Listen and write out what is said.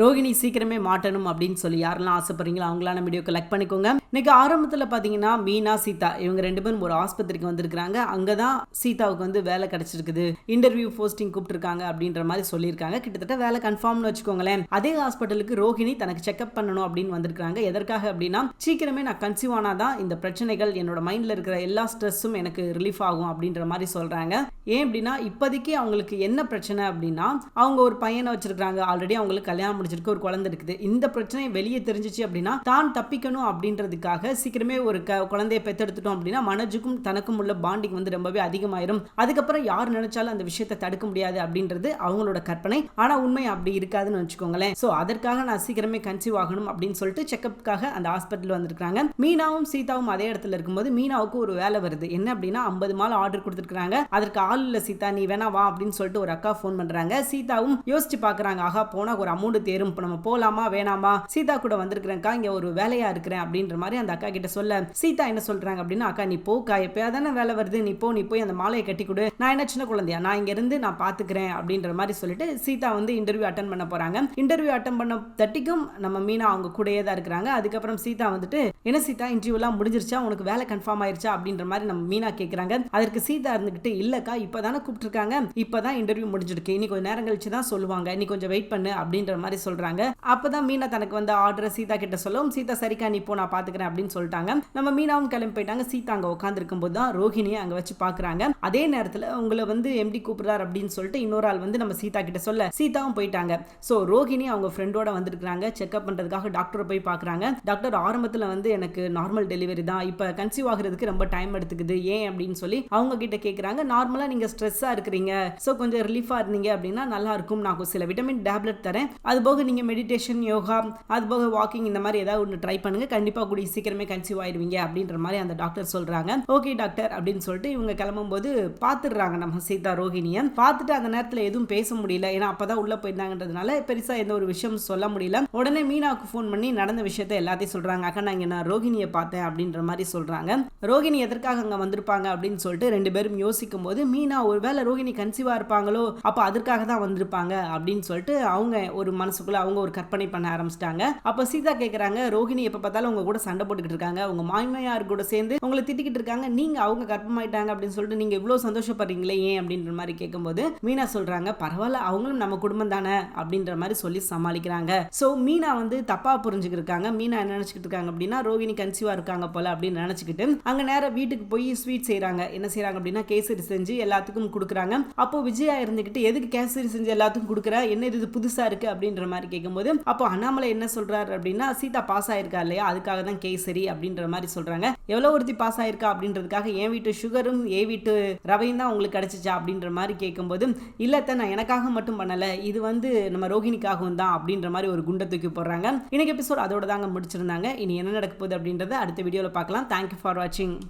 ரோகிணி சீக்கிரமே மாட்டணும் அப்படின்னு சொல்லி யாரெல்லாம் ஆசைப்படுறீங்களோ அவங்களான வீடியோ கலெக்ட் பண்ணிக்கோங்க. இன்னைக்கு ஆரம்பத்தில் பார்த்தீங்கன்னா மீனா சீதா இவங்க ரெண்டு பேரும் ஒரு ஆஸ்பத்திரிக்கு வந்திருக்கிறாங்க. அங்கே தான் சீதாவுக்கு வந்து வேலை கிடைச்சிருக்குது. இன்டர்வியூ போஸ்டிங் கூப்பிட்டுருக்காங்க அப்படின்ற மாதிரி சொல்லியிருக்காங்க. கிட்டத்தட்ட வேலை கன்ஃபார்ம்னு வச்சுக்கோங்களேன். அதே ஹாஸ்பிட்டலுக்கு ரோஹிணி தனக்கு செக்அப் பண்ணணும் அப்படின்னு வந்திருக்காங்க எதற்காக அப்படின்னா சீக்கிரமே நான் கன்சீவ் ஆனாதான் இந்த பிரச்சனைகள் என்னோட மைண்டில் இருக்கிற எல்லா ஸ்ட்ரெஸ்ஸும் எனக்கு ரிலீஃப் ஆகும் அப்படின்ற மாதிரி சொல்கிறாங்க ஏன் அப்படின்னா இப்போதைக்கு அவங்களுக்கு என்ன பிரச்சனை அப்படின்னா அவங்க ஒரு பையனை வச்சிருக்காங்க ஆல்ரெடி அவங்களுக்கு கல்யாணம் பிடிச்சிருக்கு ஒரு குழந்தை இருக்குது. இந்த பிரச்சனை வெளியே தெரிஞ்சிச்சு அப்படின்னா தான் தப்பிக்கணும் அப்படின்றதுக்காக சீக்கிரமே ஒரு க குழந்தைய பெத்தெடுத்துட்டோம் அப்படின்னா மனஜுக்கும் தனக்கும் உள்ள பாண்டிங் வந்து ரொம்பவே அதிகமாயிரும். அதுக்கப்புறம் யார் நினைச்சாலும் அந்த விஷயத்தை தடுக்க முடியாது அப்படின்றது அவங்களோட கற்பனை. ஆனா உண்மை அப்படி இருக்காதுன்னு வச்சுக்கோங்களேன். ஸோ அதற்காக நான் சீக்கிரமே கன்சீவ் ஆகணும் அப்படின்னு சொல்லிட்டு செக்கப்புக்காக அந்த ஹாஸ்பிட்டல் வந்திருக்காங்க மீனாவும் சீதாவும் அதே இடத்துல இருக்கும்போது மீனாவுக்கு ஒரு வேலை வருது. என்ன அப்படின்னா ஐம்பது மாலை ஆர்டர் கொடுத்துருக்காங்க அதற்கு ஆள் இல்லை சீதா நீ வேணா வா அப்படின்னு சொல்லிட்டு ஒரு அக்கா ஃபோன் பண்றாங்க. சீதாவும் யோசிச்சு பாக்குறாங்க. ஆகா போனா ஒரு அமௌண்ட் சேரும். இப்போ நம்ம போகலாமா வேணாமா? சீதா கூட வந்திருக்கிறேன்க்கா இங்கே ஒரு வேலையா இருக்கிறேன் அப்படின்ற மாதிரி அந்த அக்கா கிட்ட சொல்ல சீதா என்ன சொல்றாங்க அப்படின்னா அக்கா நீ போக்கா எப்பயா தானே வேலை வருது? நீ போ நீ போய் அந்த மாலையை கட்டி கொடு. நான் என்ன சின்ன குழந்தையா? நான் இங்க இருந்து நான் பாத்துக்கிறேன் அப்படின்ற மாதிரி சொல்லிட்டு சீதா வந்து இன்டர்வியூ அட்டன் பண்ண போறாங்க. இன்டர்வியூ அட்டன் பண்ண தட்டிக்கும் நம்ம மீனா அவங்க கூடயே தான் இருக்கிறாங்க. அதுக்கப்புறம் சீதா வந்துட்டு என்ன சீதா இன்டர்வியூலாம் முடிஞ்சிருச்சா? உனக்கு வேலை கன்ஃபார்ம் ஆயிருச்சா? அப்படின்ற மாதிரி நம்ம மீனா கேட்குறாங்க அதற்கு சீதா இருந்துகிட்டு இல்லக்கா இப்போதானே கூப்பிட்டுருக்காங்க. இப்போ தான் இன்டர்வியூ முடிஞ்சிருக்கு. இனி கொஞ்சம் நேரம் கழிச்சு தான் சொல்லுவாங்க. நீ கொஞ்சம் வெயிட் பண்ணு அப்படின்ற மாதிரி சொல்றாங்க. அப்பதான் மீனா தனக்கு வந்து ஆர்டரை சீதா கிட்ட சொல்லவும் சீதா சரிக்கா நீ போ நான் பாத்துக்கிறேன் அப்படின்னு சொல்லிட்டாங்க. நம்ம மீனாவும் கிளம்பி போயிட்டாங்க. சீதா அங்க உட்காந்துருக்கும் போது தான் ரோஹிணியை அங்க வச்சு பாக்குறாங்க. அதே நேரத்துல உங்களை வந்து எம்டி கூப்பிடுறாரு அப்படின்னு சொல்லிட்டு இன்னொரு ஆள் வந்து நம்ம சீதா கிட்ட சொல்ல சீதாவும் போயிட்டாங்க. ஸோ ரோஹிணி அவங்க ஃப்ரெண்டோட வந்திருக்காங்க செக்அப் பண்றதுக்காக டாக்டரை போய் பாக்குறாங்க. டாக்டர் ஆரம்பத்துல வந்து எனக்கு நார்மல் டெலிவரி தான். இப்போ கன்சீவ் ஆகுறதுக்கு ரொம்ப டைம் எடுத்துக்குது. ஏன் அப்படின்னு சொல்லி அவங்க கிட்ட கேட்குறாங்க நார்மலாக நீங்கள் ஸ்ட்ரெஸ்ஸாக இருக்கிறீங்க. ஸோ கொஞ்சம் ரிலீஃபாக இருந்தீங்க அப்படின்னா நல்லா இருக்கும். நான் சில விட்டமின் டேப்லெட் தரேன். அது போக நீங்கள் மெடிடேஷன் யோகா அது போக வாக்கிங் இந்த மாதிரி ஏதாவது ஒன்று ட்ரை பண்ணுங்க. கண்டிப்பாக கூடிய சீக்கிரமே கன்சீவ் ஆயிடுவீங்க அப்படின்ற மாதிரி அந்த டாக்டர் சொல்கிறாங்க ஓகே டாக்டர் அப்படின்னு சொல்லிட்டு இவங்க கிளம்பும்போது பார்த்துடுறாங்க நம்ம சீதா ரோஹிணியை. பார்த்துட்டு அந்த நேரத்தில் எதுவும் பேச முடியல. ஏன்னா அப்போ தான் உள்ளே போயிருந்தாங்கன்றதுனால பெருசாக எந்த ஒரு விஷயம் சொல்ல முடியல. உடனே மீனாவுக்கு ஃபோன் பண்ணி நடந்த விஷயத்த எல்லாத்தையும் சொல்கிறாங்க அக்கா நான் இங்கே நான் ரோஹிணியை பார்த்தேன் அப்படின்ற மாதிரி சொல்கிறாங்க ரோஹிணி எதற்காக அங்கே வந்திருப்பாங்க அப்படின்னு சொல்லிட்டு ரெண்டு பேரும் யோசிக்கும் போது மீனா ஒருவேளை ரோஹிணி கன்சீவாக இருப்பாங்களோ? அப்போ அதற்காக தான் வந்திருப்பாங்க. அப்படின்னு சொல்லிட்டு அவங்க ஒரு மனசு மனசுக்குள்ள அவங்க ஒரு கற்பனை பண்ண ஆரம்பிச்சிட்டாங்க. அப்போ சீதா கேட்குறாங்க ரோஹிணி எப்போ பார்த்தாலும் உங்க கூட சண்டை போட்டுக்கிட்டு இருக்காங்க. உங்க மாமியார் கூட சேர்ந்து உங்களை திட்டிக்கிட்டு இருக்காங்க. நீங்க அவங்க கற்பமாயிட்டாங்க அப்படின்னு சொல்லிட்டு நீங்க இவ்வளோ சந்தோஷப்படுறீங்களே ஏன்? அப்படின்ற மாதிரி கேட்கும்போது மீனா சொல்றாங்க பரவாயில்ல அவங்களும் நம்ம குடும்பம் தானே? அப்படின்ற மாதிரி சொல்லி சமாளிக்கிறாங்க. ஸோ மீனா வந்து தப்பா புரிஞ்சுக்கிட்டு இருக்காங்க. மீனா என்ன நினைச்சுக்கிட்டு இருக்காங்க அப்படின்னா ரோஹிணி கன்சீவா இருக்காங்க போல அப்படின்னு நினைச்சுக்கிட்டு அங்க நேரம் வீட்டுக்கு போய் ஸ்வீட் செய்யறாங்க என்ன செய்யறாங்க அப்படின்னா கேசரி செஞ்சு எல்லாத்துக்கும் கொடுக்குறாங்க. அப்போ விஜயா இருந்துகிட்டு எதுக்கு கேசரி செஞ்சு எல்லாத்துக்கும் கொடுக்குற? என்ன இது புதுசா இருக்கு? அப்படின்ற மாதிரி கேட்கும்போது அப்போ அண்ணாமலை என்ன சொல்றாரு அப்படின்னா சீதா பாஸ் ஆயிருக்கா இல்லையா? அதுக்காக தான் கேசரி அப்படின்ற மாதிரி சொல்றாங்க. எவ்வளவு ஒருத்தி பாஸ் ஆயிருக்கா? அப்படின்றதுக்காக என் வீட்டு சுகரும் ஏ வீட்டு ரவையும் தான் உங்களுக்கு கிடைச்சிச்சா? அப்படின்ற மாதிரி கேட்கும்போது இல்லத்த நான் எனக்காக மட்டும் பண்ணல. இது வந்து நம்ம ரோஹிணிக்காகவும் தான் அப்படின்ற மாதிரி ஒரு குண்டை தூக்கி போடுறாங்க. இன்னைக்கு எபிசோட் அதோட தாங்க முடிச்சிருந்தாங்க. இனி என்ன நடக்க போகுது அப்படின்றத அடுத்த வீடியோவில் பார்க்கலாம். தேங்க்யூ ஃபார் வாட்சிங்